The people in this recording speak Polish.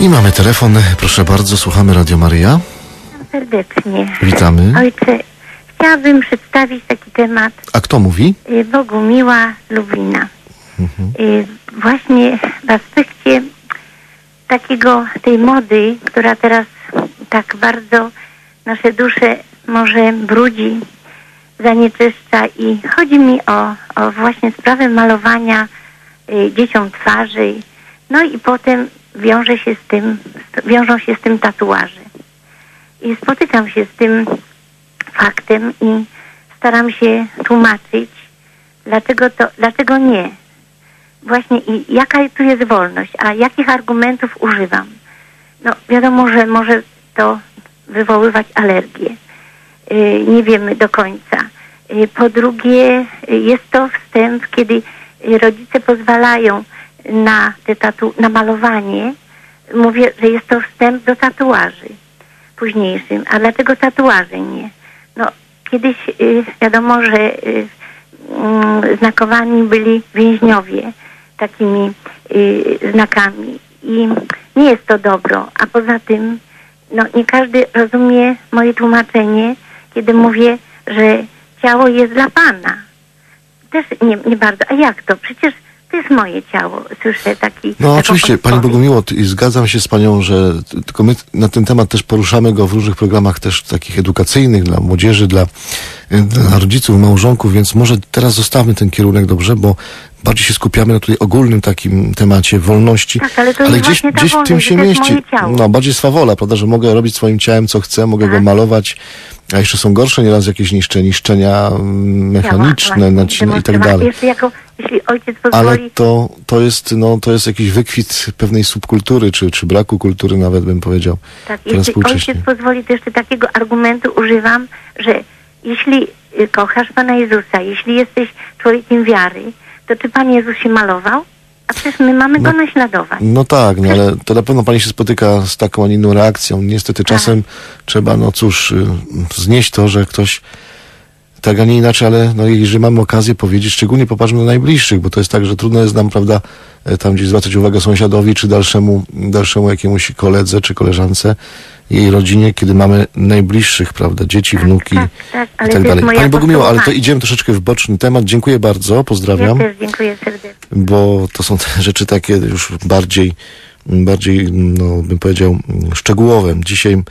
I mamy telefon, proszę bardzo, słuchamy Radio Maryja. Serdecznie. Witamy. Ojcze, chciałabym przedstawić taki temat A kto mówi? y, Bogumiła Lublina. Mhm. Y, Właśnie w aspekcie takiego, tej mody, która teraz tak bardzo nasze dusze może brudzi, zanieczyszcza i chodzi mi o, o właśnie sprawę malowania y, dzieciom twarzy. No i potem wiąże się z tym, wiążą się z tym tatuaże. I spotykam się z tym faktem i staram się tłumaczyć, dlaczego to, dlaczego nie. Właśnie i jaka tu jest wolność, a jakich argumentów używam. No wiadomo, że może to wywoływać alergię. Yy, nie wiemy do końca. Yy, po drugie, yy, jest to wstęp, kiedy rodzice pozwalają na, te tatu- na malowanie. Mówię, że jest to wstęp do tatuaży późniejszym. A dlaczego tatuaże nie? No, kiedyś y, wiadomo, że y, mm, znakowani byli więźniowie takimi y, znakami i nie jest to dobro. A poza tym, no, nie każdy rozumie moje tłumaczenie, kiedy mówię, że ciało jest dla Pana. Też nie, nie bardzo. A jak to? Przecież jest moje ciało. Słyszę taki. No oczywiście, Pani. Bogumiło, zgadzam się z Panią, że tylko my na ten temat też poruszamy go w różnych programach też takich edukacyjnych dla młodzieży, dla, dla rodziców, małżonków, więc może teraz zostawmy ten kierunek dobrze, bo bardziej się skupiamy na tutaj ogólnym takim temacie wolności. Tak, ale to jest gdzieś, gdzieś w tym wolność, się mieści. No, bardziej swawola, prawda, że mogę robić swoim ciałem co chcę, mogę go Tak. malować, a jeszcze są gorsze nieraz jakieś niszcze, niszczenia mm, mechaniczne, nacina i tak dalej. Jako, jeśli ojciec Ale to, to jest, no, to jest jakiś wykwit pewnej subkultury, czy, czy braku kultury nawet bym powiedział. tak, jeśli ojciec pozwoli, to jeszcze takiego argumentu używam, że jeśli y, kochasz Pana Jezusa, jeśli jesteś człowiekiem wiary, to czy Pan Jezus się malował? A przecież my mamy go No. naśladować. No tak, no ale to na pewno pani się spotyka z taką, a nie inną reakcją. Niestety czasem trzeba, no cóż, y, znieść to, że ktoś tak, a nie inaczej, ale no, jeżeli mamy okazję powiedzieć, szczególnie popatrzmy na najbliższych, bo to jest tak, że trudno jest nam, prawda, e, tam gdzieś zwracać uwagę sąsiadowi, czy dalszemu, dalszemu jakiemuś koledze, czy koleżance, jej rodzinie, kiedy mamy najbliższych, prawda, dzieci, Tak, wnuki tak, tak, i tak dalej. Pani ale to idziemy troszeczkę w boczny temat. Dziękuję bardzo, Ja pozdrawiam też dziękuję serdecznie. Bo to są te rzeczy takie już bardziej, bardziej, no bym powiedział, szczegółowe. Dzisiaj